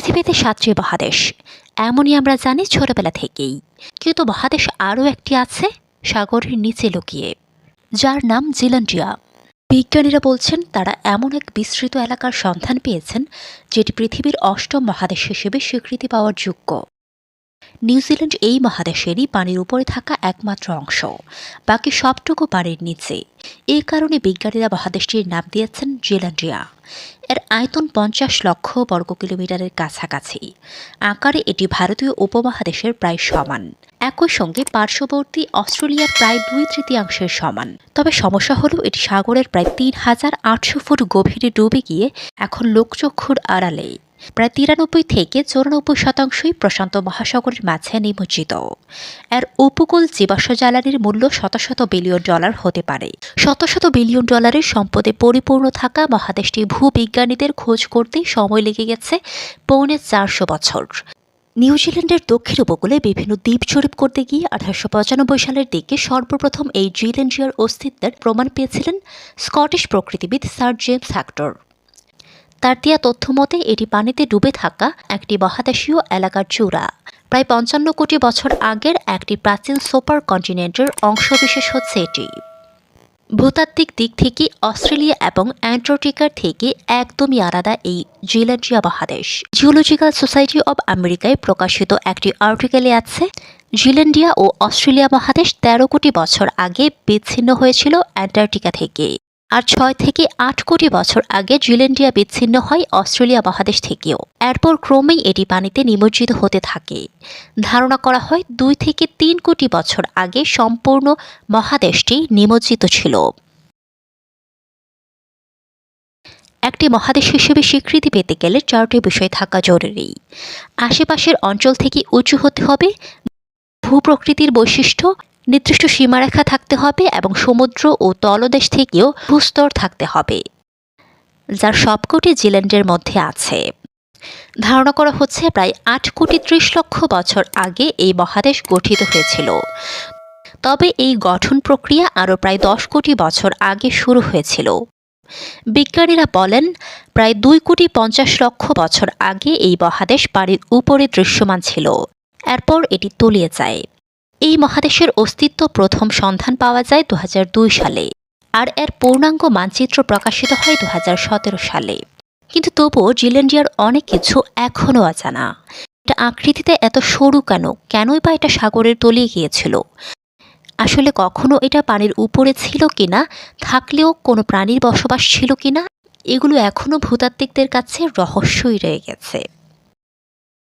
পৃথিবীতে সাতটি মহাদেশ। এমনই আমরা জানি ছোটবেলা থেকেই। কিন্তু মহাদেশ আরও একটি আছে, সাগরের নিচে লুকিয়ে। যার নাম জিলান্ডিয়া বিজ্ঞানীরা বলছেন তারা এমন এক বিস্তৃত এলাকার সন্ধান পেয়েছেন, যেটি পৃথিবীর অষ্টম মহাদেশ হিসেবে স্বীকৃতি পাওয়ার যোগ্য। নিউজিল্যান্ড এই মহাদেশেরই পানির উপরে থাকা একমাত্র অংশ। বাকি সবটুকু পানির নিচে। এই কারণে বিজ্ঞানীরা মহাদেশটির নাম দিয়েছেন জিল্যান্ডিয়া এর আয়তন পঞ্চাশ লক্ষ বর্গ কিলোমিটারের কাছাকাছি। আকারে এটি ভারতীয় উপমহাদেশের প্রায় সমান। একই সঙ্গে পার্শ্ববর্তী অস্ট্রেলিয়ার প্রায় দুই তৃতীয়াংশের সমান। তবে সমস্যা হলো এটি সাগরের প্রায় তিন হাজার আটশো ফুট গভীরে ডুবে গিয়ে এখন লোকচক্ষুর আড়ালে। প্রায় তিরানব্বই থেকে চৌরানব্বই শতাংশই প্রশান্ত মহাসাগরের মাঝে নিমজ্জিত। এর উপকূল জীবাশ্ম জ্বালানির মূল্য শত শত বিলিয়ন ডলার হতে পারে। শত শত বিলিয়ন ডলারের সম্পদে পরিপূর্ণ থাকা মহাদেশটি ভূবিজ্ঞানীদের খোঁজ করতে সময় লেগে গেছে পৌনে চারশো বছর। নিউজিল্যান্ডের দক্ষিণ উপকূলে বিভিন্ন দ্বীপ জরিপ করতে গিয়ে আঠারোশো পঁচানব্বই সালের দিকে সর্বপ্রথম এই জিল্যান্ডিয়ার অস্তিত্বের প্রমাণ পেয়েছিলেন স্কটিশ প্রকৃতিবিদ স্যার জেমস হ্যাক্টর তার দেওয়া তথ্য মতে, এটি পানিতে ডুবে থাকা একটি মহাদেশীয় এলাকার চূড়া। প্রায় পঞ্চান্ন কোটি বছর আগের একটি প্রাচীন সুপার কন্টিনেন্টের অংশবিশেষ হচ্ছে এটি। ভূতাত্ত্বিক দিক থেকে অস্ট্রেলিয়া এবং অ্যান্টার্কটিকার থেকে একদমই আলাদা এই জিল্যান্ডিয়া মহাদেশ। জিওলজিক্যাল সোসাইটি অব আমেরিকায় প্রকাশিত একটি আর্টিকেলে আছে জিল্যান্ডিয়া ও অস্ট্রেলিয়া মহাদেশ তেরো কোটি বছর আগে বিচ্ছিন্ন হয়েছিল অ্যান্টার্কটিকা থেকে। আর ছয় থেকে আট কোটি বছর আগে জিল্যান্ডিয়া বিচ্ছিন্ন হয় অস্ট্রেলিয়া মহাদেশ থেকেও। এরপর ক্রমেই এটি পানিতে নিমজ্জিত হতে থাকে। ধারণা করা হয় দুই থেকে তিন কোটি বছর আগে সম্পূর্ণ মহাদেশটি নিমজ্জিত ছিল। একটি মহাদেশ হিসেবে স্বীকৃতি পেতে গেলে চারটি বিষয় থাকা জরুরি। আশেপাশের অঞ্চল থেকে উঁচু হতে হবে। ভূপ্রকৃতির বৈশিষ্ট্য নির্দিষ্ট সীমারেখা থাকতে হবে এবং সমুদ্র ও তলদেশ থেকেও ভূস্তর থাকতে হবে, যার সবকটি জিল্যান্ডের মধ্যে আছে। ধারণা করা হচ্ছে প্রায় আট কোটি ত্রিশ লক্ষ বছর আগে এই মহাদেশ গঠিত হয়েছিল। তবে এই গঠন প্রক্রিয়া আরও প্রায় দশ কোটি বছর আগে শুরু হয়েছিল। বিজ্ঞানীরা বলেন, প্রায় দুই কোটি পঞ্চাশ লক্ষ বছর আগে এই মহাদেশ বাড়ির উপরে দৃশ্যমান ছিল। এরপর এটি তলিয়ে যায়। এই মহাদেশের অস্তিত্ব প্রথম সন্ধান পাওয়া যায় দু হাজার দুই সালে আর এর পূর্ণাঙ্গ মানচিত্র প্রকাশিত হয় দু হাজার সতেরো সালে। কিন্তু তবুও জিলেন্ডিয়ার অনেক কিছু এখনও অজানা। এটা আকৃতিতে এত সরু কেন? কেনই বা এটা সাগরের তলিয়ে গিয়েছিল? আসলে কখনো এটা পানির উপরে ছিল কিনা? থাকলেও কোনো প্রাণীর বসবাস ছিল কিনা? এগুলো এখনও ভূতাত্ত্বিকদের কাছে রহস্যই রয়ে গেছে।